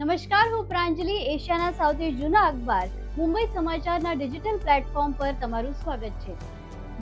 નમસ્કાર, હું પ્રાંજલિ, એશિયાના સૌથી જૂના અખબાર, મુંબઈ સમાચારના ડિજિટલ પ્લેટફોર્મ પર તમારું સ્વાગત છે.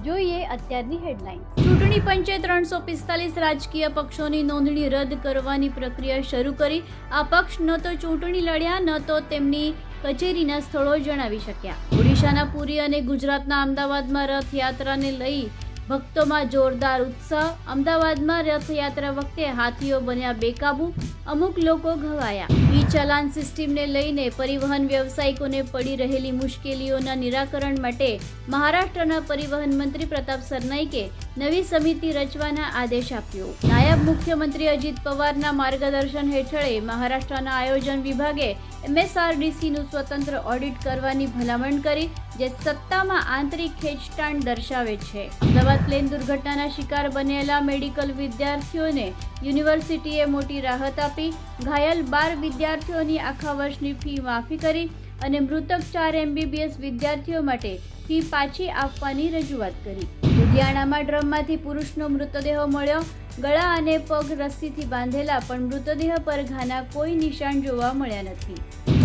જોઈએ અત્યારની હેડલાઇન. ચૂંટણી પંચે ત્રણસો પિસ્તાલીસ રાજકીય પક્ષોની નોંધણી રદ કરવાની પ્રક્રિયા શરૂ કરી. આ પક્ષ ન તો ચૂંટણી લડ્યા, ન તો તેમની કચેરીના સ્થળો જણાવી શક્યા. ઓડિશાના પુરી અને ગુજરાતના અમદાવાદમાં રથયાત્રાને લઈ ભક્તોમાં જોરદાર ઉત્સાહ. અમદાવાદમાં રથયાત્રા વખતે હાથીઓ બન્યા બેકાબુ. અમુક લોકો ઘવાયા. ઈ ચલાન સિસ્ટમને લઈને પરિવહન વ્યવસાયિકોને પડી રહેલી મુશ્કેલીઓના નિરાકરણ માટે મહારાષ્ટ્રના પરિવહન મંત્રી પ્રતાપ સરનાઈકે નવી સમિતિ રચવાના આદેશ આપ્યો. નાયબ મુખ્યમંત્રી અજીત પવારના માર્ગદર્શન હેઠળે મહારાષ્ટ્રના આયોજન વિભાગે એમએસઆરડીસીનું સ્વતંત્ર ઓડિટ કરવાની ભલામણ કરી, જે સત્તામાં આંતરિક ખેંચતાણ દર્શાવે છે. અમદાવાદ પ્લેન દુર્ઘટનાના શિકાર બનેલા મેડિકલ વિદ્યાર્થીઓને યુનિવર્સિટીએ મોટી રાહત આપી, ઘાયલ બાર વિદ્યાર્થીઓની આખા વર્ષની ફી માફી કરી અને મૃતક ચાર એમબીબીએસ વિદ્યાર્થીઓ માટે ફી પાછી આપવાની રજૂઆત કરી. લુધિયાણામાં ડ્રમમાંથી પુરુષનો મૃતદેહ મળ્યો. ગળા અને પગ રસ્સીથી બાંધેલા, પણ મૃતદેહ પર ઘાના કોઈ નિશાન જોવા મળ્યા નથી.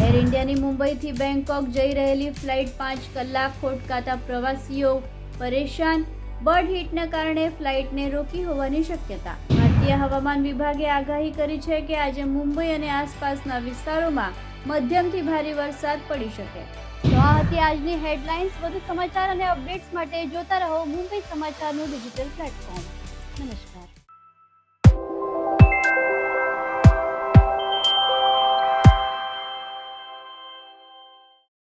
એર ઇન્ડિયાની મુંબઈથી બેંકોક જઈ રહેલી ફ્લાઇટ પાંચ કલાક ખોટકાતા પ્રવાસીઓ પરેશાન. બર્ડ હીટના કારણે ફ્લાઇટને રોકી હોવાની શક્યતા. ભારતીય હવામાન વિભાગે આગાહી કરી છે કે આજે મુંબઈ અને આસપાસના વિસ્તારોમાં મધ્યમથી ભારે વરસાદ પડી શકે. તો આ હતી આજની હેડલાઇન્સ વધુ સમાચાર અને અપડેટ્સ માટે જોતા રહો મુંબઈ સમાચારનું ડિજિટલ પ્લેટફોર્મ નમસ્કાર.